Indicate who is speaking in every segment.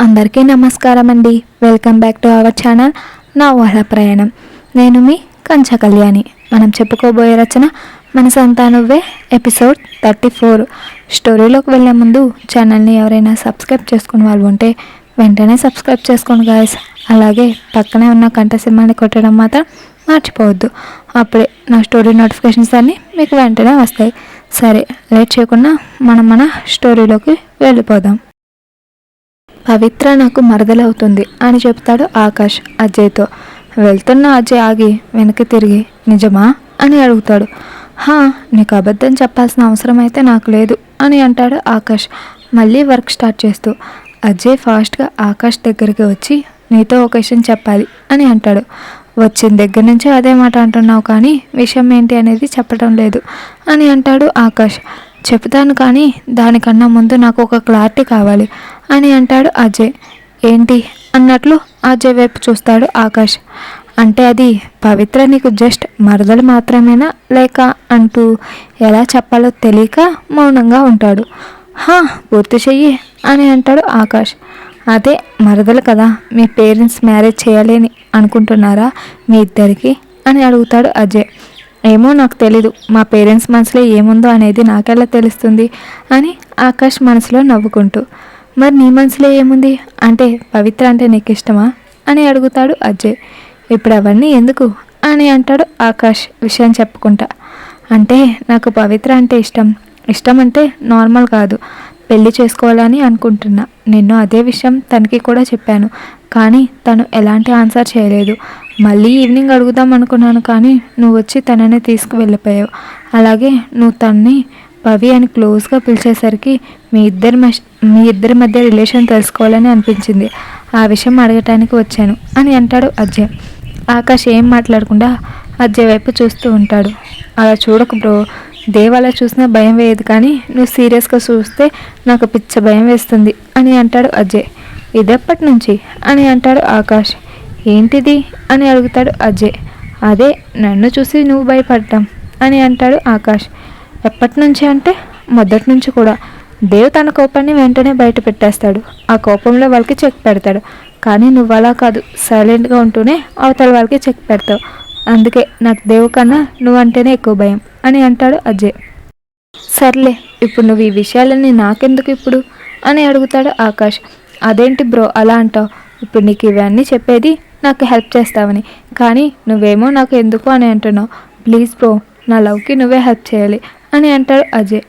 Speaker 1: అందరికీ నమస్కారం అండి welcome back to our channel నా ఊహల ప్రయాణం. నేను మీ కంచ కళ్యాణి. మనం చెప్పుకోబోయే రచన మన సంతానవ్వే ఎపిసోడ్ థర్టీ ఫోర్ స్టోరీలోకి వెళ్ళే ముందు ఛానల్ని ఎవరైనా సబ్స్క్రైబ్ చేసుకుని వాళ్ళు ఉంటే వెంటనే సబ్స్క్రైబ్ చేసుకోండి గాయస్ అలాగే పక్కనే ఉన్న కంట సినిమాని కొట్టడం మాత్రం మర్చిపోవద్దు. అప్పుడే నా స్టోరీ నోటిఫికేషన్స్ అన్నీ మీకు వెంటనే వస్తాయి. సరే లేట్ చేయకుండా మనం మన స్టోరీలోకి వెళ్ళిపోదాం. పవిత్ర నాకు మరదలవుతుంది అని చెప్తాడు ఆకాష్ అజయ్తో. వెళ్తున్న అజయ్ ఆగి వెనక్కి తిరిగి నిజమా? అని అడుగుతాడు. హా నీకు అబద్ధం చెప్పాల్సిన అవసరం అయితే నాకు లేదు అని అంటాడు ఆకాష్ మళ్ళీ వర్క్ స్టార్ట్ చేస్తూ. అజయ్ ఫాస్ట్గా ఆకాష్ దగ్గరికి వచ్చి నీతో ఒక విషయం చెప్పాలి అని అంటాడు. వచ్చిన దగ్గర నుంచి అదే మాట అంటున్నావు కానీ విషయం ఏంటి అనేది చెప్పడం లేదు అని అంటాడు ఆకాష్. చెప్తాను కానీ దానికన్నా ముందు నాకు ఒక క్లారిటీ కావాలి. అని అంటాడు అజయ్. ఏంటి? అన్నట్లు అజయ్ వైపు చూస్తాడు ఆకాష్. అంటే అది పవిత్ర నీకు జస్ట్ మరదలు మాత్రమేనా లేక అంటూ ఎలా చెప్పాలో తెలియక మౌనంగా ఉంటాడు. హా పూర్తి చెయ్యి అని అంటాడు ఆకాష్. అదే మరదలు కదా మీ పేరెంట్స్ మ్యారేజ్ చేయాలి అని అనుకుంటున్నారా మీ ఇద్దరికి? అని అడుగుతాడు అజయ్. ఏమో నాకు తెలీదు. మా పేరెంట్స్ మనసులో ఏముందో అనేది నాకెలా తెలుస్తుంది అని ఆకాష్ మనసులో నవ్వుకుంటూ మరి నీ మనసులో ఏముంది? అంటే పవిత్ర అంటే నీకు ఇష్టమా? అని అడుగుతాడు అజయ్. ఇప్పుడు అవన్నీ ఎందుకు? అని అంటాడు ఆకాష్ విషయం చెప్పుకుంటా. అంటే నాకు పవిత్ర అంటే ఇష్టం. ఇష్టం అంటే నార్మల్ కాదు. పెళ్ళి చేసుకోవాలని అనుకుంటున్నా. నిన్ను అదే విషయం తనకి కూడా చెప్పాను. కానీ తను ఎలాంటి ఆన్సర్ చేయలేదు. మళ్ళీ ఈవినింగ్ అడుగుదాం అనుకున్నాను కానీ నువ్వు వచ్చి తనని తీసుకువెళ్ళిపోయావు. అలాగే నువ్వు తన్ని పవి అని క్లోజ్గా పిలిచేసరికి మీ ఇద్దరి మీ ఇద్దరి మధ్య రిలేషన్ తెలుసుకోవాలని అనిపించింది. ఆ విషయం అడగటానికి వచ్చాను అని అంటాడు అజయ్. ఆకాష్ ఏం మాట్లాడకుండా అజయ్ వైపు చూస్తూ ఉంటాడు. అలా చూడకు బ్రో. దేవాలా చూసినా భయం వేయదు కానీ నువ్వు సీరియస్గా చూస్తే నాకు పిచ్చ భయం వేస్తుంది అని అంటాడు అజయ్. ఇదెప్పటి నుంచి? అని అంటాడు ఆకాష్. ఏంటిది? అని అడుగుతాడు అజయ్. అదే నన్ను చూసి నువ్వు భయపడ్డాం అని అంటాడు ఆకాష్. ఎప్పటి నుంచి అంటే మొదటి నుంచి కూడా. దేవ్ తన కోపాన్ని వెంటనే బయట పెట్టేస్తాడు ఆ కోపంలో వాళ్ళకి చెక్ పెడతాడు. కానీ నువ్వు అలా కాదు. సైలెంట్గా ఉంటూనే అవతల వాళ్ళకి చెక్ పెడతావు. అందుకే నాకు దేవు కన్నా నువ్వంటేనే ఎక్కువ భయం అని అంటాడు అజయ్. సర్లే ఇప్పుడు నువ్వు ఈ విషయాలన్నీ నాకెందుకు ఇప్పుడు? అని అడుగుతాడు ఆకాష్. అదేంటి బ్రో అలా అంటావు. ఇప్పుడు నీకు ఇవన్నీ చెప్పేది నాకు హెల్ప్ చేస్తావని. కానీ నువ్వేమో నాకు ఎందుకు అని అంటున్నావు. ప్లీజ్ బ్రో నా లవ్కి నువ్వే హెల్ప్ చేయాలి అని అంటాడు అజయ్.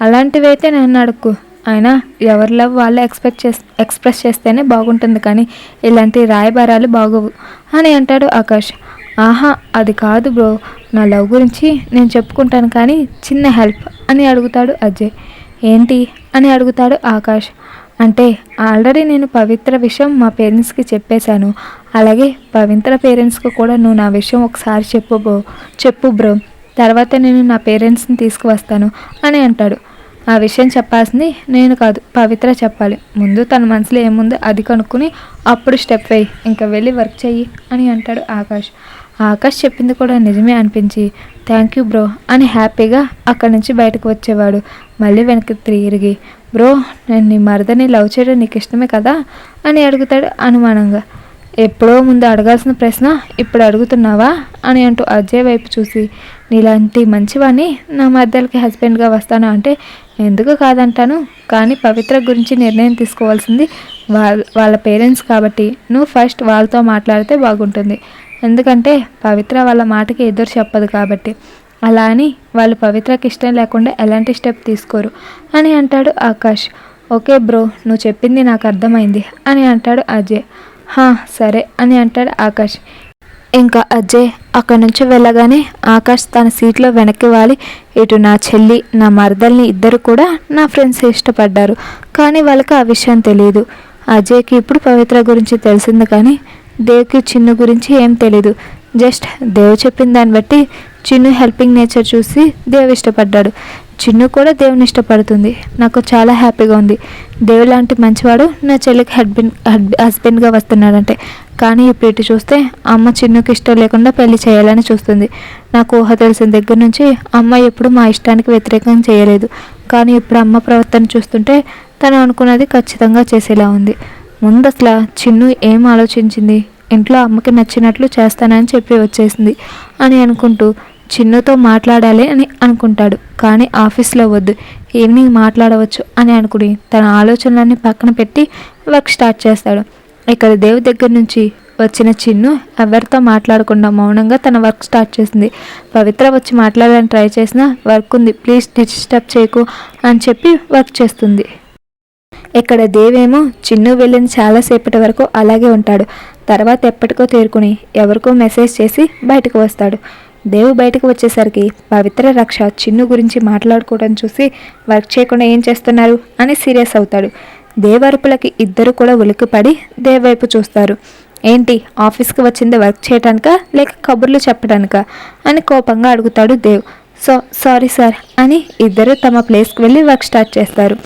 Speaker 1: అలాంటివైతే నన్ను అడుక్కు. అయినా ఎవరి లవ్ వాళ్ళు ఎక్స్పెక్ట్ చేస్ ఎక్స్ప్రెస్ చేస్తేనే బాగుంటుంది కానీ ఇలాంటి రాయబారాలు బాగోవు అని అంటాడు ఆకాష్. ఆహా అది కాదు బ్రో. నా లవ్ గురించి నేను చెప్పుకుంటాను కానీ చిన్న హెల్ప్ అని అడుగుతాడు అజయ్. ఏంటి అని అడుగుతాడు ఆకాష్. అంటే ఆల్రెడీ నేను పవిత్ర విషయం మా పేరెంట్స్కి చెప్పేశాను. అలాగే పవిత్ర పేరెంట్స్కి కూడా నువ్వు నా విషయం ఒకసారి చెప్పు బ్రో. చెప్పు బ్రో. తర్వాత నేను నా పేరెంట్స్ని తీసుకువస్తాను అని అంటాడు. ఆ విషయం చెప్పాల్సింది నేను కాదు పవిత్ర చెప్పాలి. ముందు తన మనసులో ఏముందో అది కనుక్కుని అప్పుడు స్టెప్ వేయి. ఇంకా వెళ్ళి వర్క్ చెయ్యి అని అంటాడు ఆకాష్. ఆకాష్ చెప్పింది కూడా నిజమే అనిపించి థ్యాంక్ యూ బ్రో అని హ్యాపీగా అక్కడి నుంచి బయటకు వచ్చేవాడు. మళ్ళీ వెనక్కి తిరిగి బ్రో నేను నీ మరదని లవ్ చేయడం నీకు ఇష్టమే కదా? అని అడుగుతాడు అనుమానంగా. ఎప్పుడో ముందు అడగాల్సిన ప్రశ్న ఇప్పుడు అడుగుతున్నావా? అని అంటూ అజయ్ వైపు చూసి నీలాంటి మంచివాణ్ణి నా మధ్యలకి హస్బెండ్గా వస్తాను అంటే ఎందుకు కాదంటాను? కానీ పవిత్ర గురించి నిర్ణయం తీసుకోవాల్సింది వాళ్ళ వాళ్ళ పేరెంట్స్ కాబట్టి నువ్వు ఫస్ట్ వాళ్ళతో మాట్లాడితే బాగుంటుంది. ఎందుకంటే పవిత్ర వాళ్ళ మాటకి ఎదురు చెప్పదు కాబట్టి. అలా అని వాళ్ళు పవిత్రకి ఇష్టం లేకుండా ఎలాంటి స్టెప్ తీసుకోరు అని అంటాడు ఆకాష్. ఓకే బ్రో నువ్వు చెప్పింది నాకు అర్థమైంది అని అంటాడు అజయ్. హా సరే అని అంటాడు ఆకాష్. ఇంకా అజయ్ అక్కడి నుంచి వెళ్ళగానే ఆకాష్ తన సీట్లో వెనక్కి వాలి. ఇటు నా చెల్లి నా మరదల్ని ఇద్దరు కూడా నా ఫ్రెండ్స్ ఇష్టపడ్డారు. కానీ వాళ్ళకి ఆ విషయం తెలియదు అజయ్కి ఇప్పుడు పవిత్ర గురించి తెలిసింది కానీ దేవ్కి చిన్ను గురించి ఏం తెలీదు. జస్ట్ దేవ్ చెప్పిన దాన్ని బట్టి చిన్ను హెల్పింగ్ నేచర్ చూసి దేవ్ ఇష్టపడ్డాడు. చిన్ను కూడా దేవుని ఇష్టపడుతుంది. నాకు చాలా హ్యాపీగా ఉంది. దేవ్ లాంటి మంచివాడు నా చెల్లికి హస్బెండ్ హస్బెండ్గా వస్తున్నాడంటే. కానీ ఇప్పుడు ఇటు చూస్తే అమ్మ చిన్నుకి ఇష్టం లేకుండా పెళ్ళి చేయాలని చూస్తుంది. నాకు ఊహ తెలిసిన దగ్గర నుంచి అమ్మ ఎప్పుడు మా ఇష్టానికి వ్యతిరేకం చేయలేదు. కానీ ఇప్పుడు అమ్మ ప్రవర్తన చూస్తుంటే తను అనుకున్నది ఖచ్చితంగా చేసేలా ఉంది. ముందు అసలు చిన్ను ఏం ఆలోచించింది? ఇంట్లో అమ్మకి నచ్చినట్లు చేస్తానని చెప్పి వచ్చేసింది అని అనుకుంటూ చిన్నుతో మాట్లాడాలి అని అనుకుంటాడు. కానీ ఆఫీస్లో వద్దు ఈవినింగ్ మాట్లాడవచ్చు అని అనుకుని తన ఆలోచనలన్నీ పక్కన పెట్టి వర్క్ స్టార్ట్ చేస్తాడు. ఇక్కడ దేవు దగ్గర నుంచి వచ్చిన చిన్ను ఎవరితో మాట్లాడకుండా మౌనంగా తన వర్క్ స్టార్ట్ చేసింది. పవిత్ర వచ్చి మాట్లాడాలని ట్రై చేసినా వర్క్ ఉంది ప్లీజ్ డిస్టర్బ్ చేయకు అని చెప్పి వర్క్ చేస్తుంది. ఇక్కడ దేవేమో చిన్ను వెళ్ళిన చాలాసేపటి వరకు అలాగే ఉంటాడు. తర్వాత ఎప్పటికో తేరుకుని ఎవరికో మెసేజ్ చేసి బయటకు వస్తాడు. దేవు బయటకు వచ్చేసరికి పవిత్ర రక్ష చిన్ను గురించి మాట్లాడుకోవడం చూసి వర్క్ చేయకుండా ఏం చేస్తున్నారు అని సీరియస్ అవుతాడు. దేవరుపులకి ఇద్దరు కూడా ఉలికిపడి దేవ్ వైపు చూస్తారు. ఏంటి ఆఫీస్కి వచ్చింది వర్క్ చేయటానికా లేక కబుర్లు చెప్పడానికా అని కోపంగా అడుగుతాడు దేవ్. సో సారీ సార్ అని ఇద్దరు తమ ప్లేస్కి వెళ్ళి వర్క్ స్టార్ట్ చేస్తారు.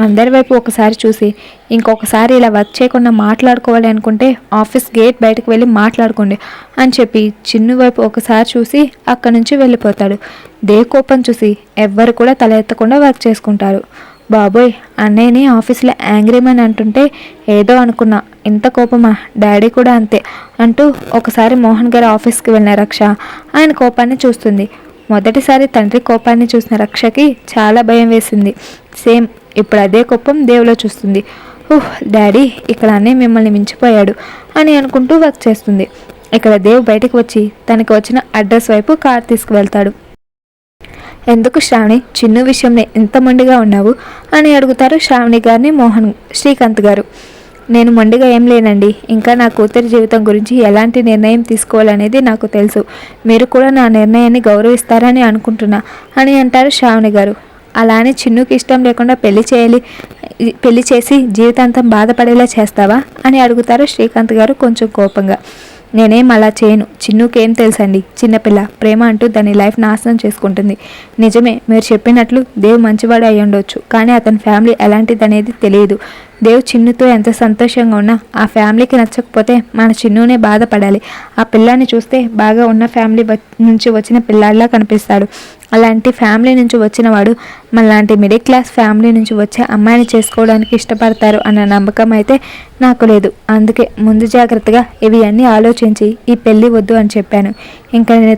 Speaker 1: అందరి వైపు ఒకసారి చూసి ఇంకొకసారి ఇలా వర్క్ చేయకుండా మాట్లాడుకోవాలి అనుకుంటే ఆఫీస్ గేట్ బయటకు వెళ్ళి మాట్లాడుకోండి అని చెప్పి చిన్ను వైపు ఒకసారి చూసి అక్కడి నుంచి వెళ్ళిపోతాడు. దే కోపం చూసి ఎవ్వరు కూడా తల ఎత్తకుండా వర్క్ చేసుకుంటారు. బాబోయ్ అన్నయ్యని ఆఫీస్లో యాంగ్రీమని అంటుంటే ఏదో అనుకున్నా ఇంత కోపమా? డాడీ కూడా అంతే అంటూ ఒకసారి మోహన్ గారి ఆఫీస్కి వెళ్ళిన రక్ష ఆయన కోపాన్ని చూస్తుంది. మొదటిసారి తండ్రి కోపాన్ని చూసిన రక్షకి చాలా భయం వేసింది. సేమ్ ఇప్పుడు అదే కోపం దేవులో చూస్తుంది. ఓహ్ డాడీ ఇక్కడ అన్నయ్య మిమ్మల్ని మించిపోయాడు అని అనుకుంటూ వర్క్ చేస్తుంది. ఇక్కడ దేవ్ బయటకు వచ్చి తనకు వచ్చిన అడ్రస్ వైపు కార్ తీసుకువెళ్తాడు. ఎందుకు శ్రావణి చిన్ను విషయంలో ఎంత మొండిగా ఉన్నావు? అని అడుగుతారు శ్రావణి గారిని మోహన్ శ్రీకాంత్ గారు. నేను మొండిగా ఏం లేనండి. ఇంకా నా కూతురి జీవితం గురించి ఎలాంటి నిర్ణయం తీసుకోవాలనేది నాకు తెలుసు. మీరు కూడా నా నిర్ణయాన్ని గౌరవిస్తారని అనుకుంటున్నా అని అంటారు శ్రావణి గారు. అలానే చిన్నుకి ఇష్టం లేకుండా పెళ్ళి చేయాలి పెళ్ళి చేసి జీవితాంతం బాధపడేలా చేస్తావా అని అడుగుతారు శ్రీకాంత్ గారు కొంచెం కోపంగా. నేనేం అలా చేయను. చిన్నుకేం తెలుసండి? చిన్నపిల్ల ప్రేమ అంటూ దాని లైఫ్ నాశనం చేసుకుంటుంది. నిజమే మీరు చెప్పినట్లు దేవ్ మంచివాడు అయ్యుండొచ్చు. కానీ అతని ఫ్యామిలీ ఎలాంటిది అనేది తెలియదు. దేవ్ చిన్నుతో ఎంత సంతోషంగా ఉన్నా ఆ ఫ్యామిలీకి నచ్చకపోతే మన చిన్నునే బాధపడాలి. ఆ పిల్లాన్ని చూస్తే బాగా ఉన్న ఫ్యామిలీ నుంచి వచ్చిన పిల్లాడిలా కనిపిస్తాడు. అలాంటి ఫ్యామిలీ నుంచి వచ్చిన వాడు మనలాంటి మిడిల్ క్లాస్ ఫ్యామిలీ నుంచి వచ్చే అమ్మాయిని చేసుకోవడానికి ఇష్టపడతారు అన్న నమ్మకం అయితే నాకు లేదు. అందుకే ముందు జాగ్రత్తగా ఇవి అన్నీ ఆలోచించి ఈ పెళ్ళి వద్దు అని చెప్పాను. ఇంకా నేను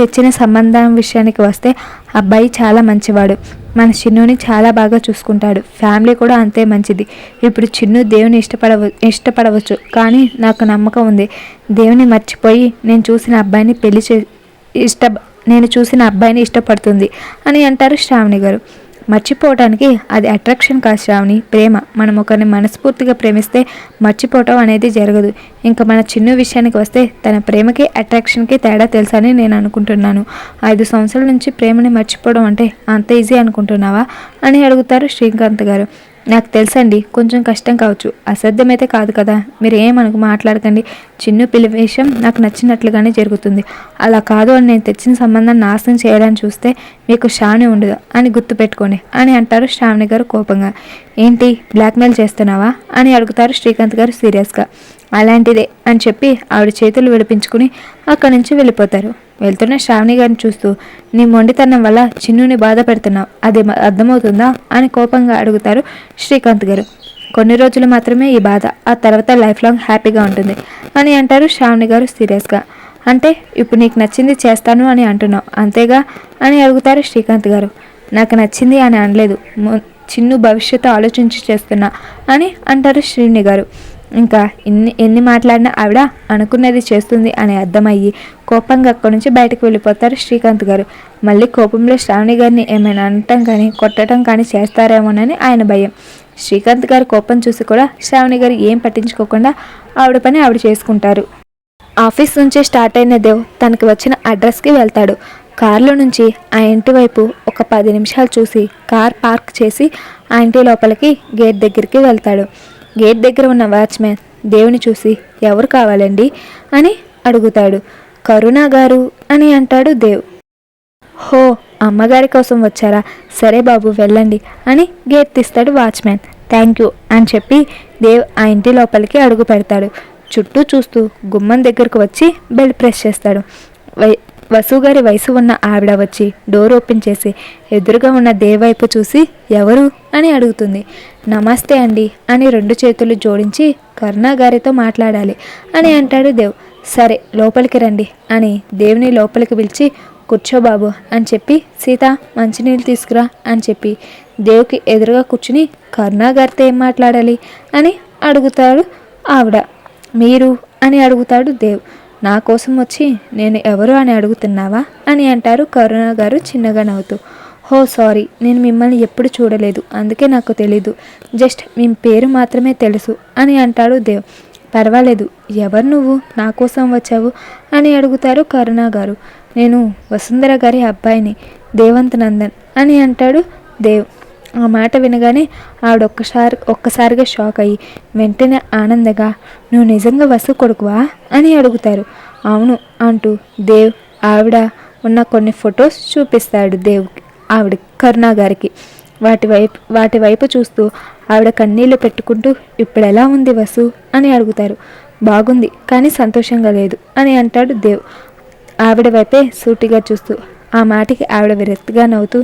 Speaker 1: తెచ్చిన సంబంధం విషయానికి వస్తే అబ్బాయి చాలా మంచివాడు. మన చిన్నుని చాలా బాగా చూసుకుంటాడు. ఫ్యామిలీ కూడా అంతే మంచిది. ఇప్పుడు చిన్ను దేవుని ఇష్టపడవ ఇష్టపడవచ్చు. కానీ నాకు నమ్మకం ఉంది. దేవుని మర్చిపోయి నేను చూసిన అబ్బాయిని పెళ్ళి చే ఇష్ట నేను చూసిన అబ్బాయిని ఇష్టపడుతుంది అని అంటారు శ్రావణి గారు. మర్చిపోవటానికి అది అట్రాక్షన్ కాదు శ్రావణి ప్రేమ. మనం ఒకరిని మనస్ఫూర్తిగా ప్రేమిస్తే మర్చిపోవటం అనేది జరగదు. ఇంకా మన చిన్న విషయానికి వస్తే తన ప్రేమకి అట్రాక్షన్కి తేడా తెలుసని నేను అనుకుంటున్నాను. ఐదు సంవత్సరాల నుంచి ప్రేమని మర్చిపోవడం అంటే అంత ఈజీ అనుకుంటున్నావా? అని అడుగుతారు శ్రీకాంత్ గారు. నాకు తెలుసండి కొంచెం కష్టం కావచ్చు. అసాధ్యమైతే కాదు కదా. మీరు ఏమనుకు మాట్లాడకండి. చిన్న పిల్లి విషయం నాకు నచ్చినట్లుగానే జరుగుతుంది. అలా కాదు అని నేను తెచ్చిన సంబంధాన్ని నాశనం చేయడానికి చూస్తే మీకు శ్రావణి ఉండదు అని గుర్తుపెట్టుకోండి అని అంటారు శ్రావణి గారు కోపంగా. ఏంటి బ్లాక్మెయిల్ చేస్తున్నావా? అని అడుగుతారు శ్రీకాంత్ గారు సీరియస్గా. అలాంటిదే అని చెప్పి ఆవిడ చేతులు విడిపించుకుని అక్కడి నుంచి వెళ్ళిపోతారు. వెళ్తున్న శ్రావణి గారిని చూస్తూ నీ మొండితనం వల్ల చిన్నుని బాధ పెడుతున్నావు. అది అర్థమవుతుందా? అని కోపంగా అడుగుతారు శ్రీకాంత్ గారు. కొన్ని రోజులు మాత్రమే ఈ బాధ. ఆ తర్వాత లైఫ్ లాంగ్ హ్యాపీగా ఉంటుంది అని అంటారు శ్రావణి గారు సీరియస్గా. అంటే ఇప్పుడు నీకు నచ్చింది చేస్తాను అని అంటున్నావు. అంతేగా? అని అడుగుతారు శ్రీకాంత్ గారు. నాకు నచ్చింది అని అనలేదు. చిన్ను భవిష్యత్తు ఆలోచించి చేస్తున్నా అని అంటారు శ్రీని గారు. ఇంకా ఎన్ని ఎన్ని మాట్లాడినా ఆవిడ అనుకున్నది చేస్తుంది అని అర్థమయ్యి కోపంగా అక్కడి నుంచి బయటకు వెళ్ళిపోతారు శ్రీకాంత్ గారు. మళ్ళీ కోపంలో శ్రావణి గారిని ఏమైనా అనటం కానీ కొట్టడం కానీ చేస్తారేమోనని ఆయన భయం. శ్రీకాంత్ గారు కోపం చూసి కూడా శ్రావణి గారు ఏం పట్టించుకోకుండా ఆవిడ పని ఆవిడ చేసుకుంటారు. ఆఫీస్ నుంచే స్టార్ట్ అయిన దేవ్ తనకి వచ్చిన అడ్రస్కి వెళ్తాడు. కారులో నుంచి ఆ ఇంటి వైపు ఒక పది నిమిషాలు చూసి కార్ పార్క్ చేసి ఆ ఇంటి లోపలికి గేట్ దగ్గరికి వెళ్తాడు. గేట్ దగ్గర ఉన్న వాచ్మెన్ దేవుని చూసి ఎవరు కావాలండి? అని అడుగుతాడు. కరుణ గారు అని అంటాడు దేవ్. హో అమ్మగారి కోసం వచ్చారా? సరే బాబు వెళ్ళండి అని గేట్ తీస్తాడు వాచ్మెన్ థ్యాంక్ యూ అని చెప్పి దేవ్ ఆ ఇంటి లోపలికి అడుగు పెడతాడు. చుట్టూ చూస్తూ గుమ్మం దగ్గరకు వచ్చి బెల్ ప్రెస్ చేస్తాడు. వై వసుగారి వయసు ఉన్న ఆవిడ వచ్చి డోర్ ఓపెన్ చేసి ఎదురుగా ఉన్న దేవైపు చూసి ఎవరు? అని అడుగుతుంది. నమస్తే అండి అని రెండు చేతులు జోడించి కరుణా గారితో మాట్లాడాలి. అని అంటాడు దేవ్. సరే లోపలికి రండి అని దేవుని లోపలికి పిలిచి కూర్చో బాబు అని చెప్పి సీత మంచినీళ్ళు తీసుకురా అని చెప్పి దేవుకి ఎదురుగా కూర్చుని కరుణా గారితో ఏం మాట్లాడాలి అని అడుగుతాడు ఆవిడ. మీరు అని అడుగుతాడు దేవ్. నా కోసం వచ్చి నేను ఎవరు అని అడుగుతున్నావా అని అంటారు కరుణ గారు చిన్నగా నవ్వుతూ. హో సారీ. నేను మిమ్మల్ని ఎప్పుడు చూడలేదు. అందుకే నాకు తెలీదు. జస్ట్ మీ పేరు మాత్రమే తెలుసు అని అంటాడు దేవ్. పర్వాలేదు. ఎవరు నువ్వు? నా కోసం వచ్చావు? అని అడుగుతారు కరుణ గారు. నేను వసుంధర గారి అబ్బాయిని దేవంత్ నందన్ అని అంటాడు దేవ్. ఆ మాట వినగానే ఆవిడ ఒక్కసారి ఒక్కసారిగా షాక్ అయ్యి వెంటనే ఆనందగా నువ్వు నిజంగా వసు కొడుకువా? అని అడుగుతారు. అవును అంటూ దేవ్ ఆవిడ ఉన్న కొన్ని ఫొటోస్ చూపిస్తాడు దేవ్ ఆవిడ కరుణా గారికి. వాటి వైపు వాటి వైపు చూస్తూ ఆవిడ కన్నీళ్ళు పెట్టుకుంటూ ఇప్పుడు ఎలా ఉంది వసు? అని అడుగుతారు. బాగుంది కానీ సంతోషంగా లేదు అని అంటాడు దేవ్. ఆవిడ వైపే సూటిగా చూస్తూ ఆ మాటికి ఆవిడ విరక్తిగా నవ్వుతూ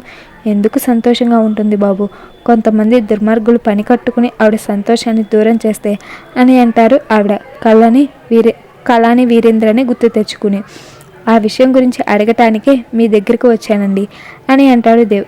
Speaker 1: ఎందుకు సంతోషంగా ఉంటుంది బాబు? కొంతమంది దుర్మార్గులు పని కట్టుకుని ఆవిడ సంతోషాన్ని దూరం చేస్తే అని అంటారు ఆవిడ కళ్ళని వీరే కళాని వీరేంద్రని గుర్తు తెచ్చుకుని. ఆ విషయం గురించి అడగటానికే మీ దగ్గరికి వచ్చానండి అని అంటాడు దేవ్.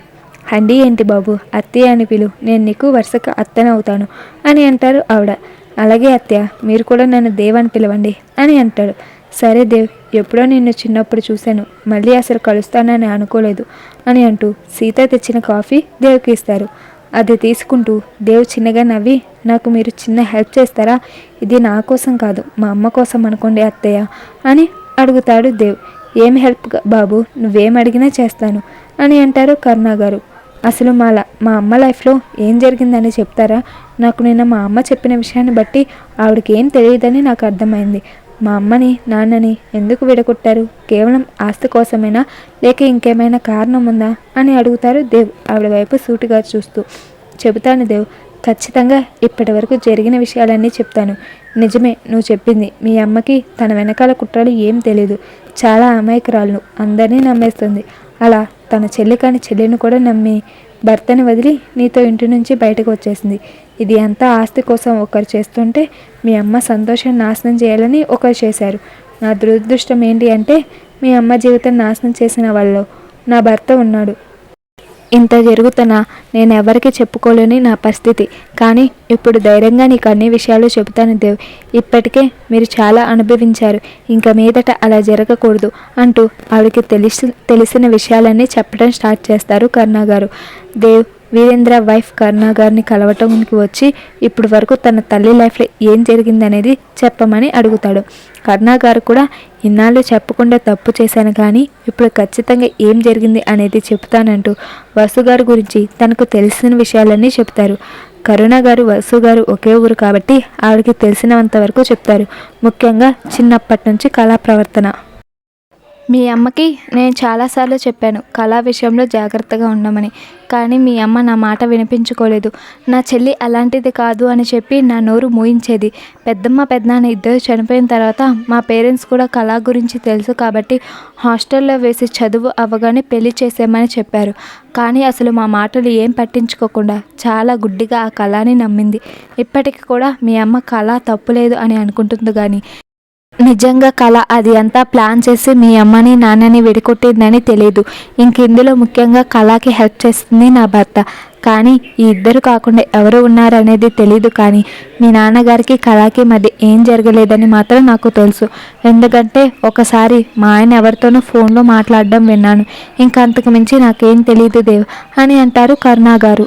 Speaker 1: అండి ఏంటి బాబు అత్తయ్య అని పిలు నేను నీకు వరుసకు అత్తనవుతాను అని అంటారు ఆవిడ. అలాగే అత్తయ్య మీరు కూడా నన్ను దేవ్ అని పిలవండి అని అంటాడు. సరే దేవ్ ఎప్పుడో నిన్ను చిన్నప్పుడు చూశాను మళ్ళీ అసలు కలుస్తానని అనుకోలేదు అని అంటూ సీత తెచ్చిన కాఫీ దేవుకి ఇస్తారు. అది తీసుకుంటూ దేవ్ చిన్నగా నవ్వి నాకు మీరు చిన్న హెల్ప్ చేస్తారా? ఇది నా కోసం కాదు మా అమ్మ కోసం అనుకోండి అత్తయ్య అని అడుగుతాడు దేవ్. ఏం హెల్ప్ బాబు నువ్వేం అడిగినా చేస్తాను అని అంటారు కరుణా గారు. అసలు మా మా అమ్మ లైఫ్లో ఏం జరిగిందని చెప్తారా? నాకు నిన్న మా అమ్మ చెప్పిన విషయాన్ని బట్టి ఆవిడకి ఏం తెలియదని నాకు అర్థమైంది. మా అమ్మని నాన్నని ఎందుకు విడగొట్టారు? కేవలం ఆస్తి కోసమేనా? లేక ఇంకేమైనా కారణం ఉందా? అని అడుగుతారు దేవ్ ఆవిడ వైపు సూటిగా చూస్తూ. చెబుతాను దేవ్ ఖచ్చితంగా ఇప్పటి వరకు జరిగిన విషయాలన్నీ చెప్తాను. నిజమే నువ్వు చెప్పింది. మీ అమ్మకి తన వెనకాల కుట్రలు ఏం తెలియదు చాలా అమాయకురాలు అందరినీ నమ్మేస్తుంది. అలా తన చెల్లి కాని చెల్లిని కూడా నమ్మి భర్తని వదిలి నీతో ఇంటి నుంచి బయటకు వచ్చేసింది. ఇది అంతా ఆస్తి కోసం ఒకరు చేస్తుంటే మీ అమ్మ సంతోషం నాశనం చేయాలని ఒకరు చేశారు. నా దురదృష్టం ఏంటి అంటే మీ అమ్మ జీవితం నాశనం చేసిన వాళ్ళు నా భర్త ఉన్నాడు. ఇంత జరుగుతున్నా నేను ఎవరికి చెప్పుకోలేని నా పరిస్థితి. కానీ ఇప్పుడు ధైర్యంగా నీకు అన్ని విషయాలు చెబుతాను దేవ్. ఇప్పటికే మీరు చాలా అనుభవించారు. ఇంకా మీదట అలా జరగకూడదు అంటూ ఆవిడకి తెలిసి తెలిసిన విషయాలన్నీ చెప్పడం స్టార్ట్ చేస్తారు కరుణా గారు దేవ్ వీరేంద్ర వైఫ్ కరుణ గారిని కలవటానికి వచ్చి ఇప్పటి వరకు తన తల్లి లైఫ్లో ఏం జరిగిందనేది చెప్పమని అడుగుతాడు. కరుణ గారు కూడా ఇన్నాళ్ళు చెప్పకుండా తప్పు చేశాను కానీ ఇప్పుడు ఖచ్చితంగా ఏం జరిగింది అనేది చెప్తానంటూ వసు గారి గురించి తనకు తెలిసిన విషయాలన్నీ చెప్తారు కరుణ గారు వసు గారు ఒకే ఊరు కాబట్టి ఆవిడకి తెలిసినంత వరకు చెప్తారు ముఖ్యంగా చిన్నప్పటి నుంచి కళా ప్రవర్తన మీ అమ్మకి నేను చాలాసార్లు చెప్పాను కళా విషయంలో జాగ్రత్తగా ఉండమని. కానీ మీ అమ్మ నా మాట వినిపించుకోలేదు. నా చెల్లి అలాంటిది కాదు అని చెప్పి నా నోరు మూయించేది. పెద్దమ్మ పెద్దనాన్న ఇద్దరు చనిపోయిన తర్వాత మా పేరెంట్స్ కూడా కళా గురించి తెలుసు కాబట్టి హాస్టల్లో వేసి చదువు అవ్వగానే పెళ్ళి చేసేమని చెప్పారు. కానీ అసలు మా మాటలు ఏం పట్టించుకోకుండా చాలా గుడ్డిగా ఆ కళని నమ్మింది. ఇప్పటికి కూడా మీ అమ్మ కళ తప్పులేదు అని అనుకుంటుంది కానీ నిజంగా కళ అది అంతా ప్లాన్ చేసి మీ అమ్మని నాన్నని విడికొట్టిందని తెలియదు ఇంక ఇందులో ముఖ్యంగా కళకి హెల్ప్ చేస్తుంది నా భర్త. కానీ ఈ ఇద్దరు కాకుండా ఎవరు ఉన్నారనేది తెలీదు కానీ మీ నాన్నగారికి కళాకి మధ్య ఏం జరగలేదని మాత్రం నాకు తెలుసు. ఎందుకంటే ఒకసారి మా ఆయన ఎవరితోనో ఫోన్లో మాట్లాడడం విన్నాను. ఇంకా అంతకు మించి నాకేం తెలియదు దేవ్ అని అంటారు కరుణా గారు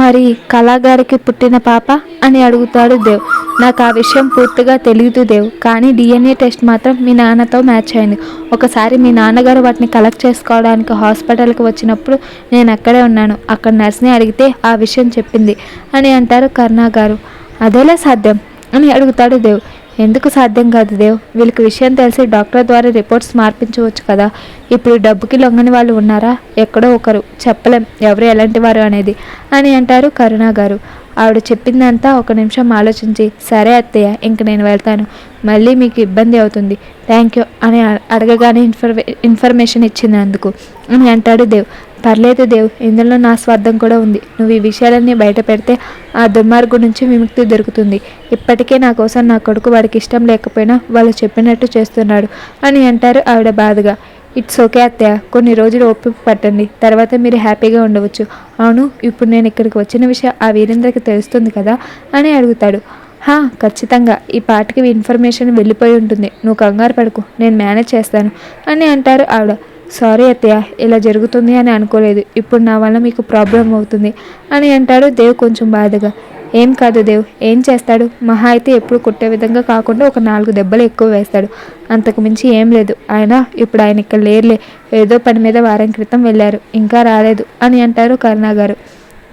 Speaker 1: మరి కళాగారికి పుట్టిన పాప అని అడుగుతాడు దేవ్. నాకు ఆ విషయం పూర్తిగా తెలియదు దేవ్ కానీ డిఎన్ఏ టెస్ట్ మాత్రం మీ నాన్నతో మ్యాచ్ అయింది. ఒకసారి మీ నాన్నగారు వాటిని కలెక్ట్ చేసుకోవడానికి హాస్పిటల్కి వచ్చినప్పుడు నేను అక్కడే ఉన్నాను. అక్కడ నర్స్ని అడిగితే ఆ విషయం చెప్పింది. అని అంటారు కర్ణా గారు అదేలా సాధ్యం? అని అడుగుతాడు దేవ్. ఎందుకు సాధ్యం కాదు దేవ్? వీళ్ళకి విషయం తెలిసి డాక్టర్ ద్వారా రిపోర్ట్స్ మార్పించవచ్చు కదా. ఇప్పుడు డబ్బుకి లొంగని వాళ్ళు ఉన్నారా? ఎక్కడో ఒకరు. చెప్పలేం. ఎవరు ఎలాంటి వారు అనేది అని అంటారు కరుణా గారు. ఆవిడ చెప్పిందంతా ఒక నిమిషం ఆలోచించి సరే అత్తయ్య ఇంక నేను వెళ్తాను. మళ్ళీ మీకు ఇబ్బంది అవుతుంది. థ్యాంక్ యూ అని అడగగానే ఇన్ఫర్మే ఇన్ఫర్మేషన్ ఇచ్చినందుకు అని అంటాడు దేవ్. పర్లేదు దేవ్ ఇందులో నా స్వార్థం కూడా ఉంది. నువ్వు ఈ విషయాలన్నీ బయట పెడితే ఆ దుర్మార్గు నుంచి విముక్తి దొరుకుతుంది. ఇప్పటికే నా కోసం నా కొడుకు వాడికి ఇష్టం లేకపోయినా వాళ్ళు చెప్పినట్టు చేస్తున్నాడు అని అంటారు ఆవిడ బాధగా. ఇట్స్ ఓకే అత్తయ్య కొన్ని రోజులు ఓపిక పట్టండి. తర్వాత మీరు హ్యాపీగా ఉండవచ్చు. అవును ఇప్పుడు నేను ఇక్కడికి వచ్చిన విషయం ఆ వీరేంద్రకి తెలుస్తుంది కదా అని అడుగుతాడు. హా ఖచ్చితంగా. ఈ పాటకి ఇన్ఫర్మేషన్ వెళ్ళిపోయి ఉంటుంది. నువ్వు కంగారు పడుకు. నేను మేనేజ్ చేస్తాను అని అంటారు ఆవిడ. సారీ అత్తయ్య ఇలా జరుగుతుంది అని అనుకోలేదు. ఇప్పుడు నా వల్ల మీకు ప్రాబ్లం అవుతుంది అని అంటాడు దేవ్ కొంచెం బాధగా. ఏం కాదు దేవ్ ఏం చేస్తాడు? మహా అయితే ఎప్పుడు కొట్టే విధంగా కాకుండా ఒక నాలుగు దెబ్బలు ఎక్కువ వేస్తాడు. అంతకు మించి ఏం లేదు. ఆయన ఇప్పుడు ఆయన ఇక్కడ లేరులే. ఏదో పని మీద వారం క్రితం వెళ్ళారు. ఇంకా రాలేదు అని అంటారు కరుణా గారు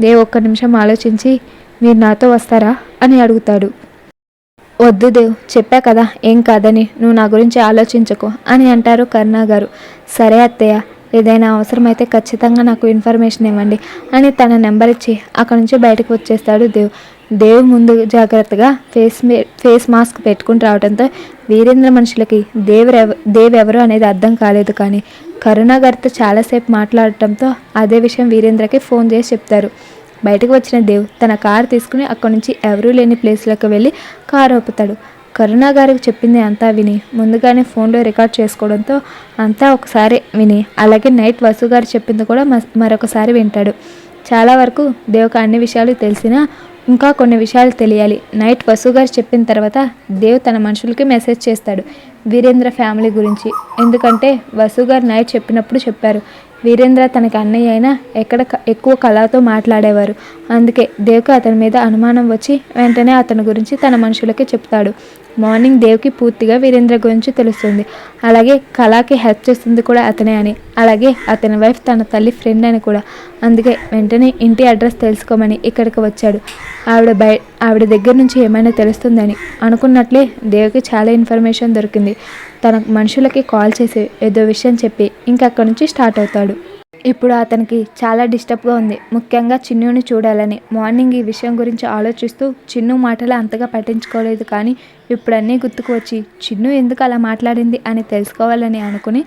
Speaker 1: దేవ్ ఒక్క నిమిషం ఆలోచించి మీరు నాతో వస్తారా? అని అడుగుతాడు. వద్దు దేవ్ చెప్పా కదా ఏం కాదని నువ్వు నా గురించి ఆలోచించకు అని అంటారు కరుణా గారు. సరే అత్తయ్య ఏదైనా అవసరమైతే ఖచ్చితంగా నాకు ఇన్ఫర్మేషన్ ఇవ్వండి అని తన నెంబర్ ఇచ్చి అక్కడి నుంచి బయటకు వచ్చేస్తాడు దేవ్. దేవ్ ముందు జాగ్రత్తగా ఫేస్ ఫేస్ మాస్క్ పెట్టుకుని రావడంతో వీరేంద్ర మనుషులకి దేవరెవ దేవ్ ఎవరు అనేది అర్థం కాలేదు కానీ కరుణా గారితో చాలాసేపు మాట్లాడటంతో అదే విషయం వీరేంద్రకి ఫోన్ చేసి చెప్తారు. బయటకు వచ్చిన దేవ్ తన కారు తీసుకుని అక్కడి నుంచి ఎవరూ లేని ప్లేస్లోకి వెళ్ళి కారు ఆపుతాడు. కరుణా గారికి చెప్పింది అంతా విని ముందుగానే ఫోన్లో రికార్డ్ చేసుకోవడంతో అంతా ఒకసారి విని అలాగే నైట్ వసు గారు చెప్పింది కూడా మరొకసారి వింటాడు. చాలా వరకు దేవ్కి అన్ని విషయాలు తెలిసినా ఇంకా కొన్ని విషయాలు తెలియాలి. నైట్ వసు గారు చెప్పిన తర్వాత దేవ్ తన మనుషులకి మెసేజ్ చేస్తాడు వీరేంద్ర ఫ్యామిలీ గురించి. ఎందుకంటే వసు గారు నైట్ చెప్పినప్పుడు చెప్పారు వీరేంద్ర తనకి అన్నయ్య అయినా ఎక్కడ ఎక్కువ కళతో మాట్లాడేవారు. అందుకే దేవుకు అతని మీద అనుమానం వచ్చి వెంటనే అతని గురించి తన మనుషులకి చెప్తాడు. మార్నింగ్ దేవ్కి పూర్తిగా వీరేంద్ర గురించి తెలుస్తుంది. అలాగే కళాకి హెల్ప్ చేస్తుంది కూడా అతనే అని. అలాగే అతని వైఫ్ తన తల్లి ఫ్రెండ్ అని కూడా. అందుకే వెంటనే ఇంటి అడ్రస్ తెలుసుకోమని ఇక్కడికి వచ్చాడు. ఆవిడ బయ ఆవిడ దగ్గర నుంచి ఏమైనా తెలుస్తుందని. అనుకున్నట్లే దేవ్కి చాలా ఇన్ఫర్మేషన్ దొరికింది. తన మనుషులకి కాల్ చేసి ఏదో విషయం చెప్పి ఇంకా అక్కడి నుంచి స్టార్ట్ అవుతాడు. ఇప్పుడు అతనికి చాలా డిస్టర్బ్గా ఉంది. ముఖ్యంగా చిన్నుని చూడాలని. మార్నింగ్ ఈ విషయం గురించి ఆలోచిస్తూ చిన్ను మాటలు అంతగా పట్టించుకోలేదు కానీ ఇప్పుడు అన్నీ గుర్తుకు వచ్చి చిన్ను ఎందుకు అలా మాట్లాడింది అని తెలుసుకోవాలని అనుకుని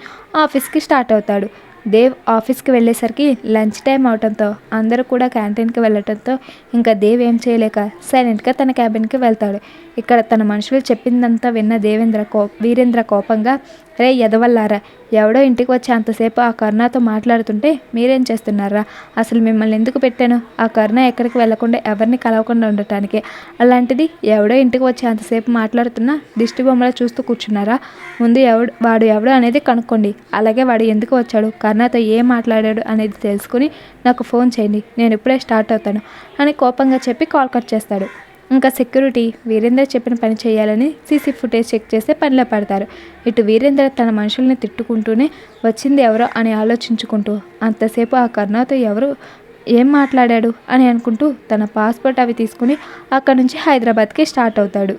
Speaker 1: ఆఫీస్కి స్టార్ట్ అవుతాడు. దేవ్ ఆఫీస్కి వెళ్ళేసరికి లంచ్ టైం అవటంతో అందరూ కూడా క్యాంటీన్కి వెళ్ళటంతో ఇంకా దేవ్ ఏం చేయలేక సైలెంట్గా తన క్యాబిన్కి వెళ్తాడు. ఇక్కడ తన మనుషులు చెప్పిందంతా విన్న దేవేంద్ర కో వీరేంద్ర కోపంగా రే ఎదవల్లారా ఎవడో ఇంటికి వచ్చి అంతసేపు ఆ కరుణతో మాట్లాడుతుంటే మీరేం చేస్తున్నారా? అసలు మిమ్మల్ని ఎందుకు పెట్టాను? ఆ కరుణ ఎక్కడికి వెళ్ళకుండా ఎవరిని కలవకుండా ఉండటానికి. అలాంటిది ఎవడో ఇంటికి వచ్చి అంతసేపు మాట్లాడుతున్నా దిష్టి బొమ్మలా చూస్తూ కూర్చున్నారా? ముందు ఎవడు వాడు ఎవడు అనేది కనుక్కోండి. అలాగే వాడు ఎందుకు వచ్చాడు? కరుణతో ఏం మాట్లాడాడు అనేది తెలుసుకుని నాకు ఫోన్ చేయండి. నేను ఇప్పుడే స్టార్ట్ అవుతాను అని కోపంగా చెప్పి కాల్ కట్ చేస్తాడు. ఇంకా సెక్యూరిటీ వీరేంద్ర చెప్పిన పని చేయాలని సీసీ ఫుటేజ్ చెక్ చేస్తే పనిలో పడతారు. ఇటు వీరేంద్ర తన మనుషుల్ని తిట్టుకుంటూనే వచ్చింది ఎవరో అని ఆలోచించుకుంటూ అంతసేపు ఆ కరుణతో ఎవరు ఏం మాట్లాడాడు అని అనుకుంటూ తన పాస్పోర్ట్ అవి తీసుకుని అక్కడి నుంచి హైదరాబాద్కి స్టార్ట్ అవుతాడు.